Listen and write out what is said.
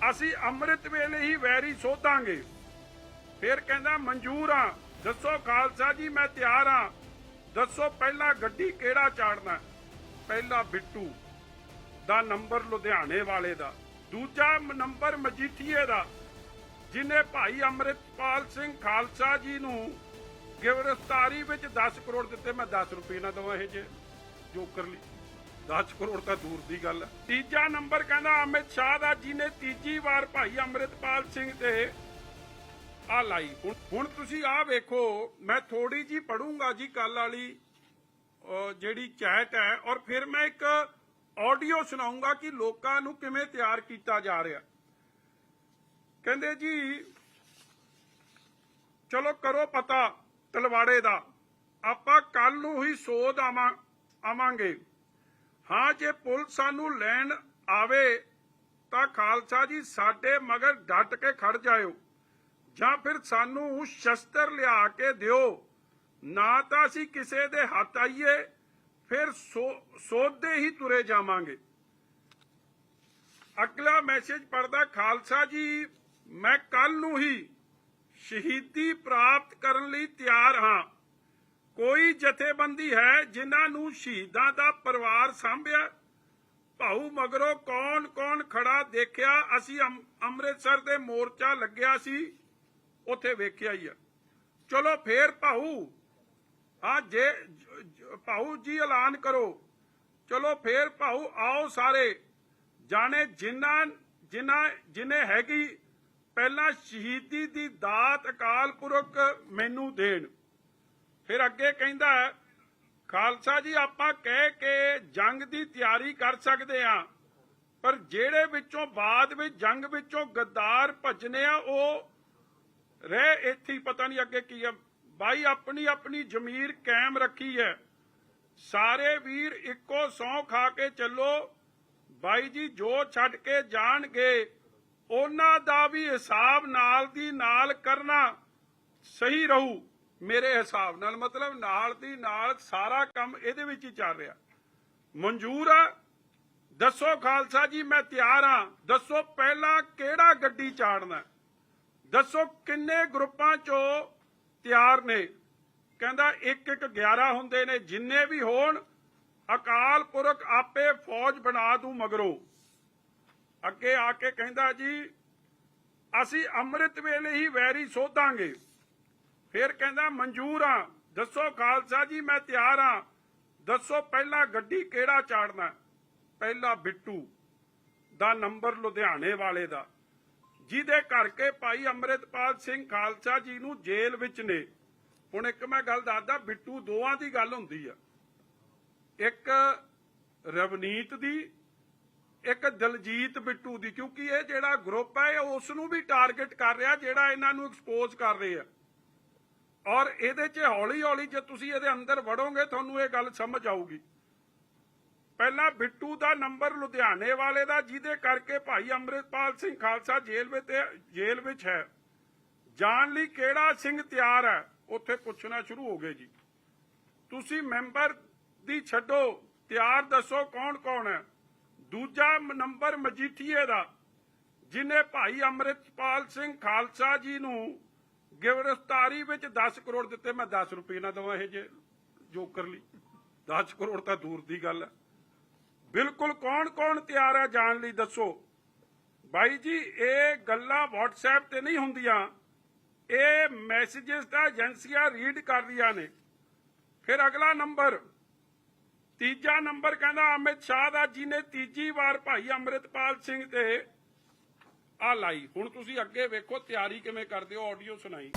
ਅਸੀਂ ਅੰਮ੍ਰਿਤ ਵੇਲੇ ਹੀ ਵੈਰੀ ਸੋਧਾਂਗੇ। ਫਿਰ ਕਹਿੰਦਾ, ਮਨਜ਼ੂਰ ਆ। ਦੱਸੋ ਖਾਲਸਾ ਜੀ, ਮੈਂ ਤਿਆਰ ਆ। ਦੱਸੋ ਪਹਿਲਾ ਗੱਡੀ ਕਿਹੜਾ ਚਾੜਨਾ ਪਹਿਲਾ ਬਿੱਟੂ, ਦਾ ਨੰਬਰ ਲੁਧਿਆਣੇ ਵਾਲੇ ਦਾ। ਦੂਜਾ ਨੰਬਰ ਮਜੀਠੀਏ ਦਾ, ਜਿਨੇ ਭਾਈ ਅੰਮ੍ਰਿਤਪਾਲ ਸਿੰਘ ਖਾਲਸਾ ਜੀ ਨੂੰ ਗ੍ਰਿਫਤਾਰੀ ਵਿੱਚ 10 ਕਰੋੜ ਦਿੱਤੇ। ਮੈਂ 10 ਰੁਪਏ ਨਾ ਦਵਾਂ ਇਹ ਜੇ ਜੋਕਰ ਲਈ। 10 ਕਰੋੜ ਤਾਂ ਦੂਰ ਦੀ ਗੱਲ ਹੈ। ਤੀਜਾ ਨੰਬਰ ਕਹਿੰਦਾ, ਅਮਿਤ ਸ਼ਾਹ ਦਾ ਜਿਹਨੇ ਤੀਜੀ ਵਾਰ ਭਾਈ ਅੰਮ੍ਰਿਤਪਾਲ ਸਿੰਘ ਤੇ ਆ ਲਾਈ। ਹੁਣ ਤੁਸੀਂ ਆ ਵੇਖੋ, ਮੈਂ ਥੋੜੀ ਜੀ ਪੜੂੰਗਾ ਜੀ ਕੱਲ ਵਾਲੀ ਜਿਹੜੀ ਚੈਟ ਹੈ। ਔਰ ਫਿਰ ਮੈਂ ਇੱਕ ਆਡੀਓ ਸੁਣਾਉਂਗਾ ਕਿ ਲੋਕਾਂ ਨੂੰ ਕਿਵੇਂ ਤਿਆਰ ਕੀਤਾ ਜਾ ਰਿਹਾ। ਕਹਿੰਦੇ ਜੀ, ਚਲੋ ਕਰੋ ਪਤਾ ਤਲਵਾੜੇ ਦਾ। ਆਪਾਂ ਕੱਲ ਨੂੰ ਹੀ ਸੋਧ ਆਵਾਂ, ਆਵਾਂਗੇ। ਹਾਂ, ਜੇ ਪੁਲਿਸ ਸਾਨੂੰ ਲੈਣ ਆਵੇ ਤਾਂ ਖਾਲਸਾ ਜੀ ਸਾਡੇ ਮਗਰ ਡਟ ਕੇ ਖੜ ਜਾਇਓ। ਜਾਂ ਫਿਰ ਸਾਨੂੰ ਸ਼ਸਤਰ ਲਿਆ ਕੇ ਦਿਓ। ਨਾ ਤਾਂ ਅਸੀਂ ਕਿਸੇ ਦੇ ਹੱਥ ਆਈਏ, ਫਿਰ ਸੋ- ਸੋਧਦੇ ਹੀ ਤੁਰੇ ਜਾਵਾਂਗੇ। ਅਗਲਾ ਮੈਸੇਜ ਪੜਦਾ ਖਾਲਸਾ ਜੀ, ਮੈਂ ਕੱਲ ਨੂੰ ਹੀ ਸ਼ਹੀਦੀ ਪ੍ਰਾਪਤ ਕਰਨ ਲਈ ਤਿਆਰ ਹਾਂ। ਕੋਈ ਜਥੇਬੰਦੀ ਹੈ ਜਿਨ੍ਹਾਂ ਨੂੰ ਸ਼ਹੀਦਾਂ ਦਾ ਪਰਿਵਾਰ ਸਾਂਭਿਆ? ਭਾਊ ਮਗਰੋਂ ਕੌਣ ਕੌਣ ਖੜਾ ਦੇਖਿਆ? ਅਸੀਂ ਅੰਮ੍ਰਿਤਸਰ ਦੇ ਮੋਰਚਾ ਲੱਗਿਆ ਸੀ, ਉੱਥੇ ਵੇਖਿਆ ਹੀ ਆ। ਚਲੋ ਫੇਰ ਭਾਊ ਆ ਜੇ ਜ- ਜੀ ਐਲਾਨ ਕਰੋ। ਚਲੋ ਫੇਰ ਭਾਊ ਆਓ ਸਾਰੇ। ਜਾਣੇ ਜਿਨ੍ਹਾਂ ਜਿਨ੍ਹਾਂ, ਜਿਨੇ ਹੈਗੀ, ਪਹਿਲਾਂ ਸ਼ਹੀਦੀ ਦੀ ਦਾਤ ਅਕਾਲ ਪੁਰਖ ਮੈਨੂੰ ਦੇਣ। ਫਿਰ ਅੱਗੇ ਕਹਿੰਦਾ, ਖਾਲਸਾ ਜੀ, ਆਪਾਂ ਕਹਿ ਕੇ ਜੰਗ ਦੀ ਤਿਆਰੀ ਕਰ ਸਕਦੇ ਆ ਪਰ ਜਿਹੜੇ ਵਿੱਚੋਂ ਬਾਅਦ ਵਿੱਚ ਜੰਗ ਵਿੱਚੋਂ ਗੱਦਾਰ ਭੱਜਨੇ ਆ, ਉਹ ਰਹਿ ਇੱਥੇ ਹੀ, ਪਤਾ ਨਹੀਂ ਅੱਗੇ ਕੀ ਆ। ਬਾਈ, ਆਪਣੀ ਆਪਣੀ ਜ਼ਮੀਰ ਕਾਇਮ ਰੱਖੀ ਹੈ। ਸਾਰੇ ਵੀਰ ਇੱਕੋ ਸੌ ਖਾ ਕੇ ਚੱਲੋ। ਬਾਈ ਜੀ, ਜੋ ਛੱਡ ਕੇ ਜਾਣਗੇ, ਉਹਨਾਂ ਦਾ ਵੀ ਹਿਸਾਬ ਨਾਲ ਦੀ ਨਾਲ ਕਰਨਾ ਸਹੀ ਰਹੂ। ਮੇਰੇ ਹਿਸਾਬ ਨਾਲ ਮਤਲਬ ਨਾਲ ਦੀ ਨਾਲ ਸਾਰਾ ਕੰਮ ਇਹਦੇ ਵਿੱਚ ਹੀ ਚੱਲ ਰਿਹਾ। ਮਨਜ਼ੂਰ ਆ? ਦੱਸੋ ਖਾਲਸਾ ਜੀ, ਮੈਂ ਤਿਆਰ ਆ ਦੱਸੋ ਪਹਿਲਾਂ ਕਿਹੜਾ ਗੱਡੀ ਚਾੜਨਾ? ਦੱਸੋ ਕਿੰਨੇ ਗਰੁੱਪਾਂ ਚੋਂ ਤਿਆਰ ਨੇ? ਕਹਿੰਦਾ ਇੱਕ ਇੱਕ 11 ਹੁੰਦੇ ਨੇ, ਜਿੰਨੇ ਵੀ ਹੋਣ, ਅਕਾਲ ਪੁਰਖ ਆਪੇ ਫੌਜ ਬਣਾ ਦੂ ਮਗਰੋਂ। ਅੱਗੇ ਆ ਕੇ ਕਹਿੰਦਾ ਜੀ, ਅਸੀਂ ਅੰਮ੍ਰਿਤ ਵੇਲੇ ਹੀ ਵੈਰੀ ਸੋਧਾਂਗੇ। ਫਿਰ ਕਹਿੰਦਾ ਮਨਜ਼ੂਰ ਆ। ਦੱਸੋ ਖਾਲਸਾ ਜੀ, ਮੈਂ ਤਿਆਰ ਆ। ਦੱਸੋ ਪਹਿਲਾ ਗੱਡੀ ਕਿਹੜਾ ਚਾੜਨਾ ਪਹਿਲਾ ਬਿੱਟੂ, ਦਾ ਨੰਬਰ ਲੁਧਿਆਣੇ ਵਾਲੇ ਦਾ। ਜਿਹਦੇ ਕਰਕੇ ਭਾਈ ਅੰਮ੍ਰਿਤਪਾਲ ਸਿੰਘ ਖਾਲਸਾ ਜੀ ਨੂੰ ਜੇਲ੍ਹ ਵਿੱਚ ਨੇ। ਹੁਣ ਇੱਕ ਮੈਂ ਗੱਲ ਦੱਸਦਾ, ਬਿੱਟੂ ਦੋਵਾਂ ਦੀ ਗੱਲ ਹੁੰਦੀ ਆ। ਇੱਕ ਰਵਨੀਤ ਦੀ, ਇੱਕ ਦਲਜੀਤ ਬਿੱਟੂ ਦੀ। ਕਿਉਂਕਿ ਇਹ ਜਿਹੜਾ ਗਰੁੱਪ ਹੈ ਇਹ ਉਸ ਨੂੰ ਵੀ ਟਾਰਗੇਟ ਕਰ ਰਿਹਾ, ਜਿਹੜਾ ਇਹਨਾਂ ਨੂੰ ਐਕਸਪੋਜ਼ ਕਰ ਰਿਹਾ ਔਰ ਇਹਦੇ 'ਚ ਹੌਲੀ ਹੌਲੀ ਜੇ ਤੁਸੀਂ ਇਹਦੇ ਅੰਦਰ ਵੜੋਗੇ, ਤੁਹਾਨੂੰ ਇਹ ਗੱਲ ਸਮਝ ਆਊਗੀ। ਪਹਿਲਾਂ ਬਿੱਟੂ ਦਾ ਨੰਬਰ ਲੁਧਿਆਣੇ ਵਾਲੇ ਦਾ, ਜਿਹਦੇ ਕਰਕੇ ਭਾਈ ਅੰਮ੍ਰਿਤਪਾਲ ਸਿੰਘ ਖਾਲਸਾ ਜੇਲ੍ਹ ਵਿੱਚ ਜੇਲ੍ਹ ਵਿੱਚ ਹੈ। ਜਾਣ ਲਈ ਕਿਹੜਾ ਸਿੰਘ ਤਿਆਰ ਹੈ, ਉੱਥੇ ਪੁੱਛਣਾ ਸ਼ੁਰੂ ਹੋ ਗਏ ਜੀ। ਤੁਸੀਂ ਮੈਂਬਰ ਦੀ ਛੱਡੋ, ਤਿਆਰ ਦੱਸੋ ਕੌਣ ਕੌਣ ਹੈ। ਦੂਜਾ ਨੰਬਰ ਮਜੀਠੀਏ ਦਾ, ਜਿਨੇ ਭਾਈ ਅੰਮ੍ਰਿਤਪਾਲ ਸਿੰਘ ਖਾਲਸਾ ਜੀ ਨੂੰ ਗ੍ਰਿਫਤਾਰੀ ਵਿੱਚ 10 ਕਰੋੜ ਦਿੱਤੇ, ਮੈਂ 10 ਰੁਪਏ ਨਾ ਦਵਾਂ ਇਹ ਜੇ ਜੋਕਰ ਲਈ। 10 ਕਰੋੜ ਤਾਂ ਦੂਰ ਦੀ ਗੱਲ ਹੈ। ਬਿਲਕੁਲ ਕੌਣ ਕੌਣ ਤਿਆਰ ਹੈ ਜਾਣ ਲਈ, ਦੱਸੋ। ਬਾਈ ਜੀ, ਇਹ ਗੱਲਾਂ WhatsApp ਤੇ ਨਹੀਂ ਹੁੰਦੀਆਂ। ਇਹ ਮੈਸੇजेस ਦਾ ਏਜੰਸੀਆਂ ਰੀਡ ਕਰ ਰਹੀਆਂ ਨੇ। ਫਿਰ ਅਗਲਾ ਨੰਬਰ। ਤੀਜਾ ਨੰਬਰ ਕਹਿੰਦਾ, ਅਮਿਤ ਸ਼ਾਹ ਦਾ, ਜਿਹਨੇ ਤੀਜੀ ਵਾਰ ਭਾਈ ਅੰਮ੍ਰਿਤਪਾਲ ਸਿੰਘ ਤੇ ਆ ਲਾਈ। ਹੁਣ ਤੁਸੀਂ ਅੱਗੇ ਵੇਖੋ ਤਿਆਰੀ ਕਿਵੇਂ ਕਰਦੇ ਹੋ ਆਡੀਓ ਸੁਣਾਈ।